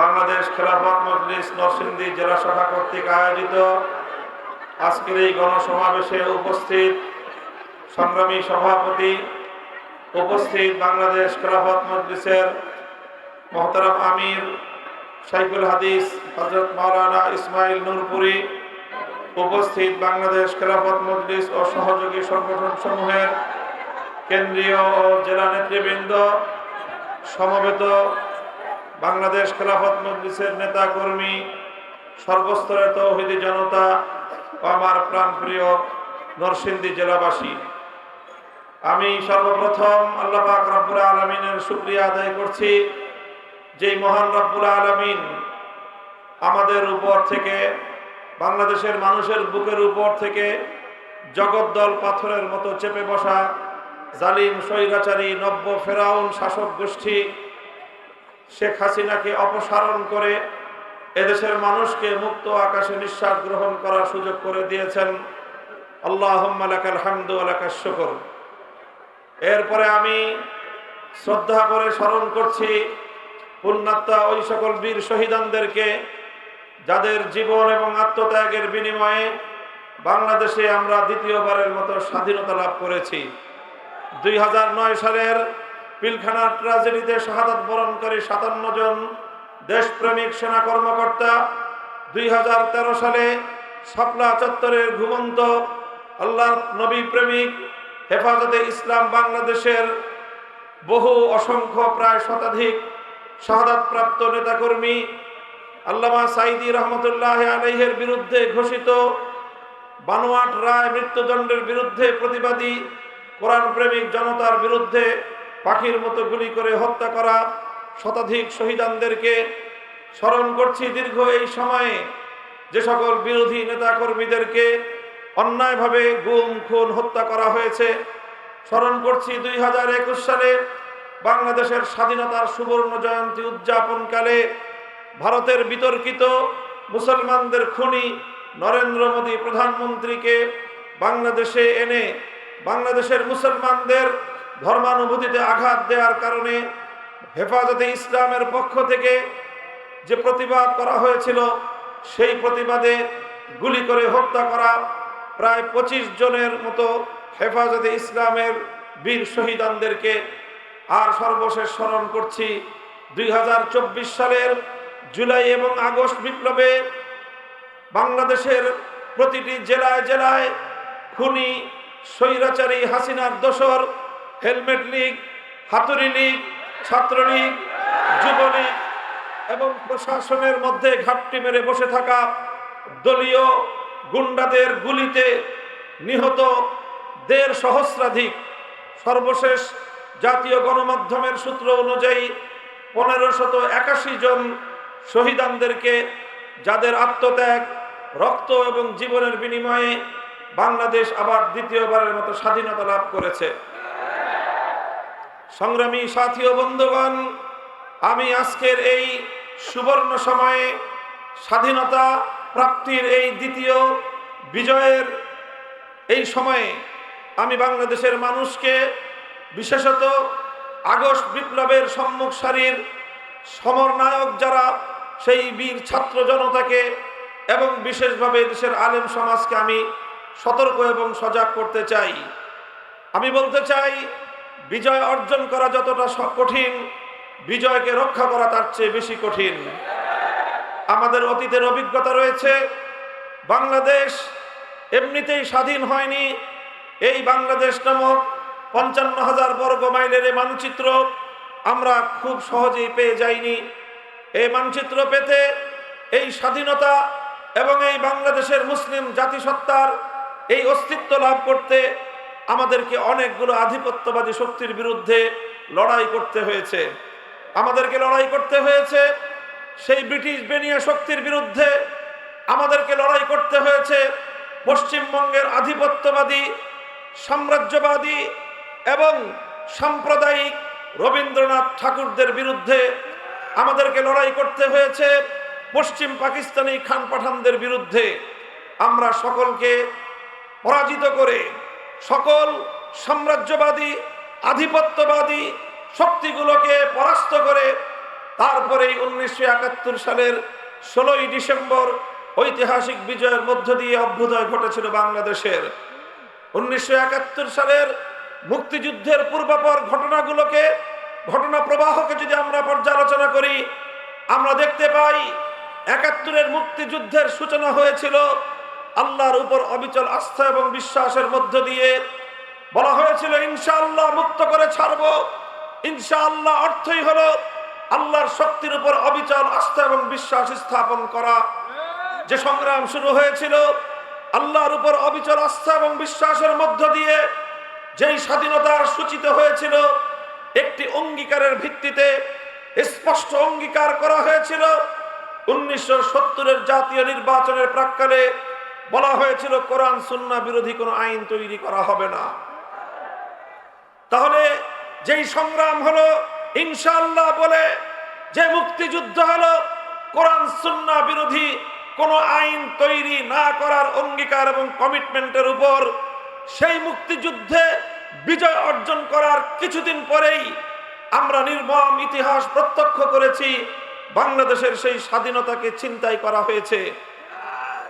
বাংলাদেশ খেলাফত মজলিস নরসিংদী জেলা শাখা কর্তৃক আয়োজিত আজকের এই গণসমাবেশে উপস্থিত সংগ্রামী সভাপতি উপস্থিত বাংলাদেশ খেলাফত মজলিসের মোহতারাম আমির, সাইফুল হাদিস হজরত মাওলানা ইসমাইল নূরপুরি, উপস্থিত বাংলাদেশ খেলাফত মজলিস ও সহযোগী সংগঠন সমূহের কেন্দ্রীয় ও জেলা নেতৃবৃন্দ, সমবেত বাংলাদেশ খেলাফত মজলিসের নেতা কর্মী সর্বস্তরের তৌহিদি জনতা ও আমার প্রাণপ্রিয় নরসিংদী জেলাবাসী। আমি সর্বপ্রথম আল্লাহ পাক রব্বুল আলমিনের শুক্রিয়া আদায় করছি, যেই মহান রব্বুল আলমিন আমাদের উপর থেকে, বাংলাদেশের মানুষের বুকের উপর থেকে জগদ্দল পাথরের মতো চেপে বসা জালিম, স্বৈরাচারী, নব্য ফেরাউন শাসক গোষ্ঠী শেখ হাসিনাকে অপসারণ করে এদেশের মানুষকে মুক্ত আকাশে নিঃশ্বাস গ্রহণ করার সুযোগ করে দিয়েছেন। আল্লাহ হামদু আলাকার শকর। এরপরে আমি শ্রদ্ধা করে স্মরণ করছি পুণ্যাত্মা ওই সকল বীর শহীদানদেরকে, যাদের জীবন এবং আত্মত্যাগের বিনিময়ে বাংলাদেশে আমরা দ্বিতীয়বারের মতো স্বাধীনতা লাভ করেছি। দুই হাজার নয় সালের পিলখানার ট্রাজেডিতে শাহাদত বরণকারী সাতান্ন জন দেশপ্রেমিক সেনা কর্মকর্তা দুই হাজার তেরো সালে শাপলা চত্বরের ঘুমন্ত আল্লাহ নবী প্রেমিক হেফাজতে ইসলাম বাংলাদেশের বহু অসংখ্য প্রায় শতাধিক শাহাদাতপ্রাপ্ত নেতাকর্মী আল্লামা সাইদি রহমতুল্লাহ আলহের বিরুদ্ধে ঘোষিত বানোয়াট রায় মৃত্যুদণ্ডের বিরুদ্ধে প্রতিবাদী কোরআন প্রেমিক জনতার বিরুদ্ধে পাখির মতো গুলি করে হত্যা করা শতাধিক শহীদানদেরকে স্মরণ করছি দীর্ঘ এই সময়ে যে সকল বিরোধী নেতাকর্মীদেরকে অন্যায়ভাবে গুম, খুন, হত্যা করা হয়েছে। স্মরণ করছি দুই হাজার একুশ সালে বাংলাদেশের স্বাধীনতার সুবর্ণ জয়ন্তী উদযাপনকালে ভারতের বিতর্কিত মুসলমানদের খুনি নরেন্দ্র মোদী প্রধানমন্ত্রীকে বাংলাদেশে এনে বাংলাদেশের মুসলমানদের ধর্মানুভূতিতে আঘাত দেওয়ার কারণে হেফাজতে ইসলামের পক্ষ থেকে যে প্রতিবাদ করা হয়েছিল, সেই প্রতিবাদে গুলি করে হত্যা করা প্রায় পঁচিশ জনের মতো হেফাজতে ইসলামের বীর শহীদানদেরকে আর সর্বশেষ স্মরণ করছি, দুই হাজার চব্বিশ সালের জুলাই এবং আগস্ট বিপ্লবে বাংলাদেশের প্রতিটি জেলায় জেলায় খুনি, স্বৈরাচারী হাসিনার দোসর হেলমেট লীগ হাতুরি লীগ ছাত্রলীগ যুবলীগ এবং প্রশাসনের মধ্যে ঘাপটি মেরে বসে থাকা দলীয় গুন্ডাদের গুলিতে নিহত দেড় সহস্রাধিক সর্বশেষ জাতীয় গণমাধ্যমের সূত্র অনুযায়ী পনেরো শত একাশি জন শহীদানদেরকে, যাদের আত্মত্যাগ, রক্ত এবং জীবনের বিনিময়ে বাংলাদেশ আবার দ্বিতীয়বারের মতো স্বাধীনতা লাভ করেছে। সংগ্রামী সাথী ও বন্ধুগণ, আমি আজকের এই সুবর্ণ সময়ে স্বাধীনতা প্রাপ্তির এই দ্বিতীয় বিজয়ের এই সময়ে আমি বাংলাদেশের মানুষকে, বিশেষত আগস্ট বিপ্লবের সম্মুখ সারির সমরনায়ক যারা, সেই বীর ছাত্র জনতাকে এবং বিশেষভাবে দেশের আলেম সমাজকে আমি সতর্ক এবং সজাগ করতে চাই। আমি বলতে চাই বিজয় অর্জন করা যতটা কঠিন, বিজয়কে রক্ষা করা তার চেয়ে বেশি কঠিন। আমাদের অতীতের অভিজ্ঞতা রয়েছে, বাংলাদেশ এমনিতেই স্বাধীন হয়নি। এই বাংলাদেশ নামক পঞ্চান্ন হাজার বর্গ মাইলের এই মানচিত্র আমরা খুব সহজেই পেয়ে যাইনি। এই মানচিত্র পেতে এই স্বাধীনতা এবং এই বাংলাদেশের মুসলিম জাতিসত্তার এই অস্তিত্ব লাভ করতে আমাদেরকে অনেকগুলো আধিপত্যবাদী শক্তির বিরুদ্ধে লড়াই করতে হয়েছে। আমাদেরকে লড়াই করতে হয়েছে সেই ব্রিটিশ বেনিয়া শক্তির বিরুদ্ধে। আমাদেরকে লড়াই করতে হয়েছে পশ্চিমবঙ্গের আধিপত্যবাদী, সাম্রাজ্যবাদী এবং সাম্প্রদায়িক রবীন্দ্রনাথ ঠাকুরদের বিরুদ্ধে। আমাদেরকে লড়াই করতে হয়েছে পশ্চিম পাকিস্তানি খান পাঠানদের বিরুদ্ধে। আমরা সকলকে পরাজিত করে সকল সাম্রাজ্যবাদী, আধিপত্যবাদী শক্তিগুলোকে পরাস্ত করে তারপরেই উনিশশো একাত্তর সালের ষোলোই ডিসেম্বর ঐতিহাসিক বিজয়ের মধ্য দিয়ে অভ্যুদয় ঘটেছিল বাংলাদেশের। উনিশশো একাত্তর সালের মুক্তিযুদ্ধের পূর্বাপর ঘটনাগুলোকে, ঘটনা প্রবাহকে যদি আমরা পর্যালোচনা করি, আমরা দেখতে পাই একাত্তরের মুক্তিযুদ্ধের সূচনা হয়েছিল আল্লাহর উপর অবিচল আস্থা এবং বিশ্বাসের মধ্য দিয়ে বলা হয়েছিল, ইনশাআল্লাহ মুক্ত করে ছাড়বো। ইনশাআল্লাহ অর্থই হলো আল্লাহর শক্তির উপর অবিচল আস্থা এবং বিশ্বাস স্থাপন করা। যে সংগ্রাম শুরু হয়েছিল, আল্লাহর উপর অবিচল আস্থা এবং বিশ্বাসের মধ্য দিয়ে যেই স্বাধীনতার সূচিত হয়েছিল, একটি অঙ্গীকারের ভিত্তিতে স্পষ্ট অঙ্গীকার করা হয়েছিল। উনিশশো সত্তরের জাতীয় নির্বাচনের প্রাক্কালে বলা হয়েছিল, কোরআন সুন্না বিরোধী কোনো আইন তৈরি করা হবে না। তাহলে যেই সংগ্রাম হলো, ইনশাআল্লাহ বলে যে মুক্তিযুদ্ধ হলো, কোরআন সুন্না বিরোধী কোনো আইন তৈরি না করার অঙ্গীকার এবং কমিটমেন্টের উপর সেই মুক্তিযুদ্ধে বিজয় অর্জন করার কিছুদিন পরেই আমরা নির্মম ইতিহাস প্রত্যক্ষ করেছি, বাংলাদেশের সেই স্বাধীনতাকে ছিনতাই করা হয়েছে।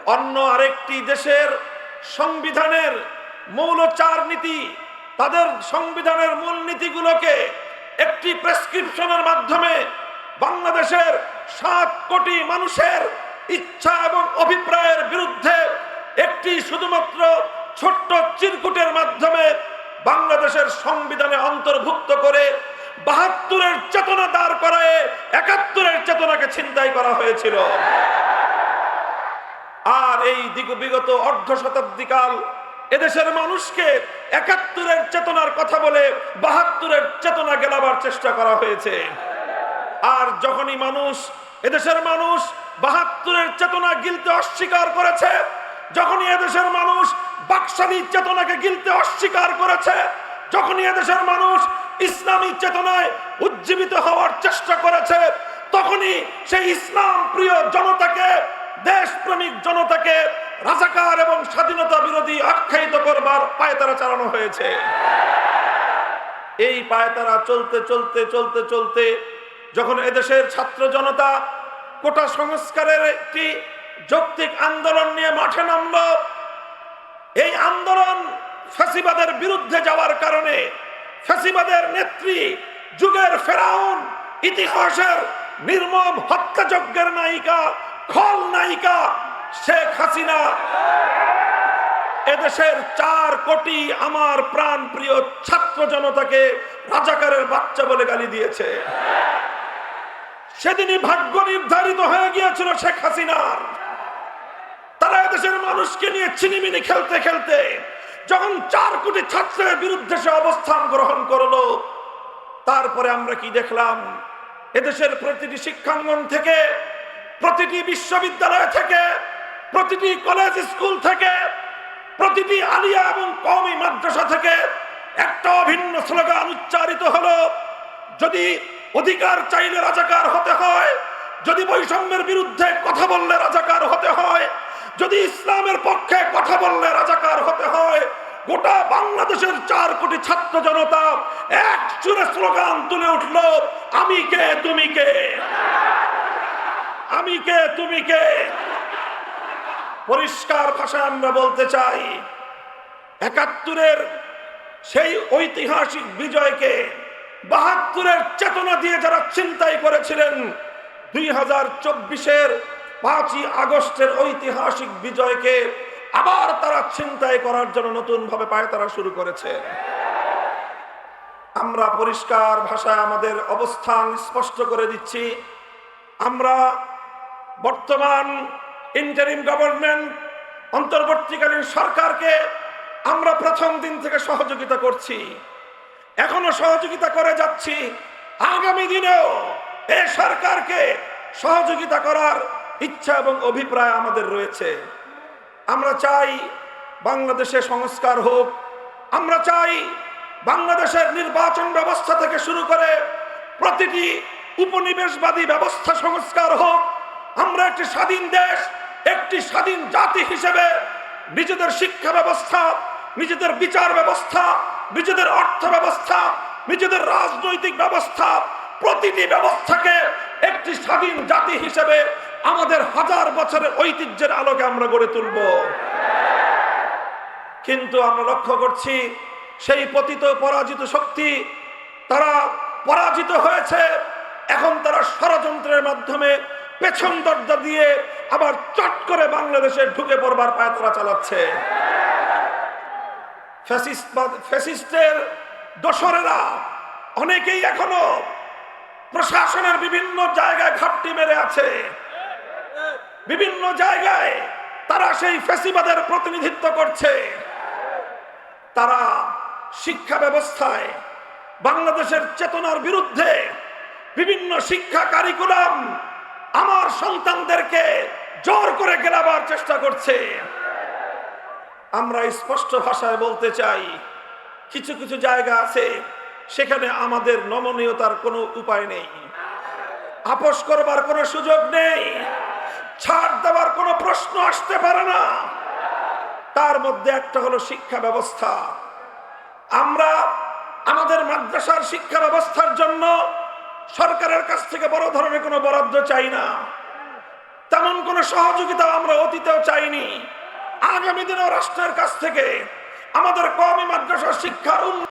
অন্য আরেকটি দেশের সংবিধানের মৌল চার নীতি, তাদের সংবিধানের মূল নীতিগুলোকে একটি প্রেসক্রিপশনের মাধ্যমে বাংলাদেশের সাত কোটি মানুষের ইচ্ছা এবং অভিপ্রায়ের বিরুদ্ধে একটি শুধুমাত্র ছোট্ট চিরকুটের মাধ্যমে বাংলাদেশের সংবিধানে অন্তর্ভুক্ত করে বাহাত্তরের চেতনা দাঁড় করায় একাত্তরের চেতনাকে ছিনতাই করা হয়েছিল। আর এই দিগ বিগত অর্ধ শতাব্দী কাল এদেশের মানুষকে একাত্তরের চেতনার কথা বলে বাহাত্তরের চেতনা গেলাবার চেষ্টা করা হয়েছে। আর যখনই মানুষ, এদেশের মানুষ বাহাত্তরের চেতনা গিলতে অস্বীকার করেছে, যখনই এদেশের মানুষ বাকশালী চেতনাকে গিলতে অস্বীকার করেছে, যখনই এদেশের মানুষ ইসলামী চেতনায় উজ্জীবিত হওয়ার চেষ্টা করেছে, তখনই সেই ইসলাম প্রিয় জনতাকে দেশপ্রেমিক জনতাকে রাজাকার এবং স্বাধীনতা বিরোধী আখ্যায়িত করবার পায়তারা চালানো হয়েছে। এই পায়তারা চলতে চলতে চলতে চলতে যখন এদেশের ছাত্র জনতা কোটা সংস্কারের একটি যৌক্তিক আন্দোলন নিয়ে মাঠে নামল, এই আন্দোলন ফ্যাসিবাদের বিরুদ্ধে যাওয়ার কারণে ফ্যাসিবাদের নেত্রী যুগের ফেরাউন, ইতিহাসের নির্মম হত্যাযজ্ঞের নায়িকা খল নায়িকা শেখ হাসিনা। এদেশের চার কোটি আমার প্রাণ প্রিয় ছাত্র জনতাকে রাজাকারের বাচ্চা বলে গালি দিয়েছে। সেদিনই ভাগ্য নির্ধারিত হয়ে গিয়েছিল শেখ হাসিনার তারা এদেশের মানুষকে নিয়ে চিনিমিনি খেলতে খেলতে যখন চার কোটি ছাত্রের বিরুদ্ধে সে অবস্থান গ্রহণ করল, তারপরে আমরা কি দেখলাম? এদেশের প্রতিটি শিক্ষাঙ্গন থেকে প্রতিটি বিশ্ববিদ্যালয় থেকে, প্রতিটি কলেজ স্কুল থেকে, প্রতিটি আলিয়া এবং কমি মাদ্রাসা থেকে একটা অভিন্ন স্লোগান উচ্চারিত হলো, যদি অধিকার চাইলে রাজাকার হতে হয়, যদি বৈষম্যের বিরুদ্ধে কথা বললে রাজাকার হতে হয়, যদি ইসলামের পক্ষে কথা বললে রাজাকার হতে হয়, গোটা বাংলাদেশের চার কোটি ছাত্র জনতা এক সুরে স্লোগান তুলে উঠল, আমি কে, তুমি কে? আমি কে? তুমি কে? পরিষ্কার ভাষায় আমরা বলতে চাই, একাত্তরের সেই ঐতিহাসিক বিজয়কে বাহাত্তরের চেতনা দিয়ে যারা চিন্তাই করেছিলেন, দুই হাজার চব্বিশের পাঁচই আগস্টের ঐতিহাসিক বিজয়কে আবার তারা চিন্তায় করার জন্য নতুন ভাবে পায় তারা শুরু করেছে। আমরা পরিষ্কার ভাষায় আমাদের অবস্থান স্পষ্ট করে দিচ্ছি। আমরা বর্তমান ইন্টারিম গভর্নমেন্ট অন্তর্বর্তীকালীন সরকারকে আমরা প্রথম দিন থেকে সহযোগিতা করছি। এখনও সহযোগিতা করে যাচ্ছি। আগামী দিনেও এ সরকারকে সহযোগিতা করার ইচ্ছা এবং অভিপ্রায় আমাদের রয়েছে। আমরা চাই বাংলাদেশে সংস্কার হোক। আমরা চাই বাংলাদেশের নির্বাচন ব্যবস্থা থেকে শুরু করে প্রতিটি উপনিবেশবাদী ব্যবস্থা সংস্কার হোক। আমরা একটি স্বাধীন দেশ, একটি স্বাধীন জাতি হিসেবে নিজেদের শিক্ষা ব্যবস্থা, নিজেদের বিচার ব্যবস্থা, নিজেদের অর্থ ব্যবস্থা, নিজেদের রাজনৈতিক ব্যবস্থা, প্রতিটি ব্যবস্থাকে একটি স্বাধীন জাতি হিসেবে আমাদের হাজার বছরের ঐতিহ্যের আলোকে আমরা গড়ে তুলব। কিন্তু আমরা লক্ষ্য করছি, সেই পতিত পরাজিত শক্তি, তারা পরাজিত হয়েছে। এখন তারা ষড়যন্ত্রের মাধ্যমে পেছন দরজা দিয়ে আবার চট করে বাংলাদেশে ঢুকে পড়বার পায়তারা চালাচ্ছে। দোসরেরা অনেকেই এখনও প্রশাসনের বিভিন্ন জায়গায় ঘাপটি মেরে আছে। বিভিন্ন জায়গায় তারা সেই ফেসিবাদের প্রতিনিধিত্ব করছে। তারা শিক্ষা ব্যবস্থায় বাংলাদেশের চেতনার বিরুদ্ধে বিভিন্ন শিক্ষা কারিকুলাম আমার সন্তানদেরকে জোর করে গেলাবার চেষ্টা করছে। আমরা স্পষ্ট ভাষায় বলতে চাই, কিছু কিছু জায়গা আছে, সেখানে আমাদের নমনীয়তার কোনো উপায় নেই। আপোষ করবার কোনো সুযোগ নেই, ছাড় দেওয়ার কোনো প্রশ্ন আসতে পারে না। তার মধ্যে একটা হলো শিক্ষা ব্যবস্থা। আমরা আমাদের মাদ্রাসার শিক্ষা ব্যবস্থার জন্য সরকারের কাছ থেকে বড় ধরনের কোনো বরাদ্দ চাই না। তেমন কোনো সহযোগিতা আমরা অতীতেও চাইনি। আগামী দিনেও রাষ্ট্রের কাছ থেকে আমাদের কমই মাদ্রাসার শিক্ষার উন্নয়ন